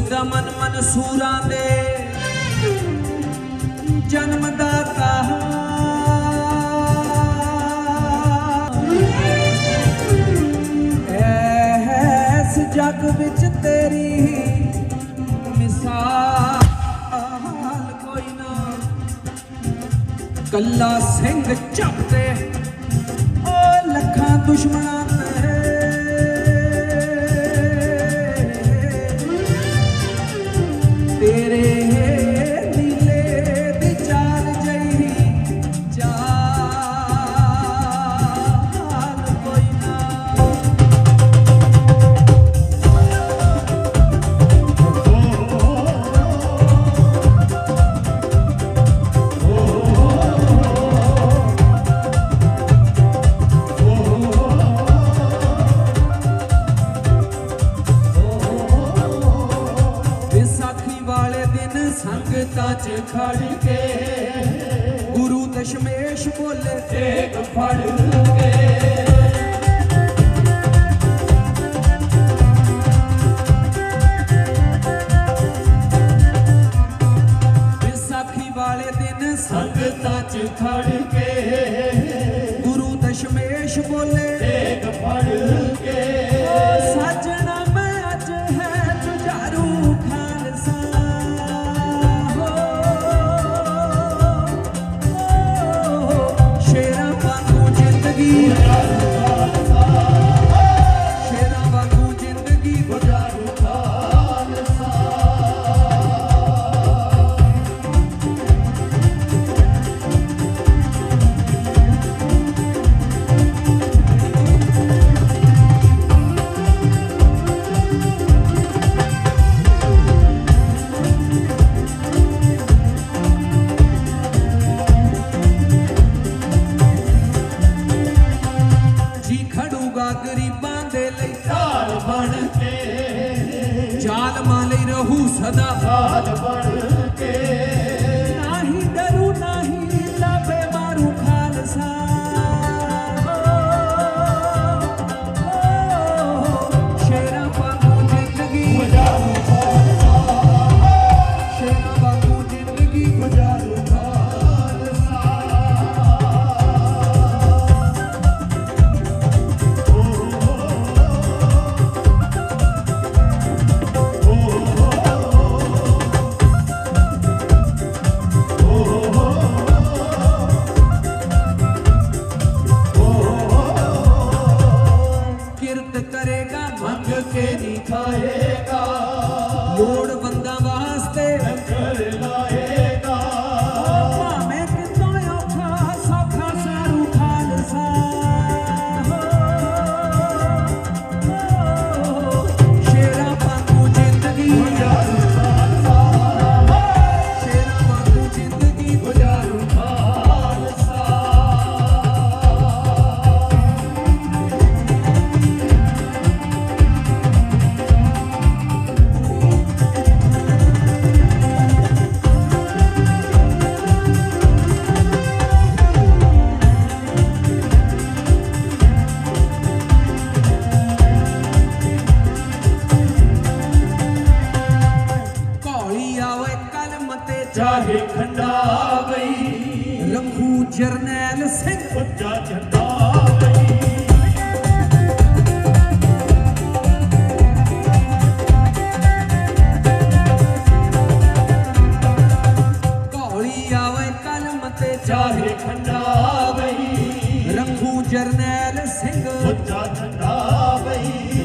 ਦਮਨ ਮਨਸੂਰਾਂ ਦੇ। ਜਨਮ ਦਾਤਾ ਐਸ ਵਿੱਚ ਤੇਰੀ ਮਿਸਾਲ ਕੋਈ ਨਾ। ਕੱਲਾ ਸਿੰਘ ਚੱਪਦੇ ਓ ਲੱਖਾਂ ਦੁਸ਼ਮਣਾਂ ਖੜ ਕੇ ਗੁਰੂ ਦਸ਼ਮੇਸ਼ ਬੋਲੇ ਤੇਗ ਫੜ ਕੇ ਸੰਗਤਾਂ ਚ ਖੜ ਕੇ ਗੁਰੂ ਦਸ਼ਮੇਸ਼ ਬੋਲੇ صدا ਜਰਨੈਲ ਸਿੰਘ। ਉੱਚਾ ਝੰਡਾ ਲਈ ਚਾਹੇ। ਖੰਡਾ ਜਰਨੈਲ ਸਿੰਘ। ਉੱਚਾ ਝੰਡਾ ਬਈ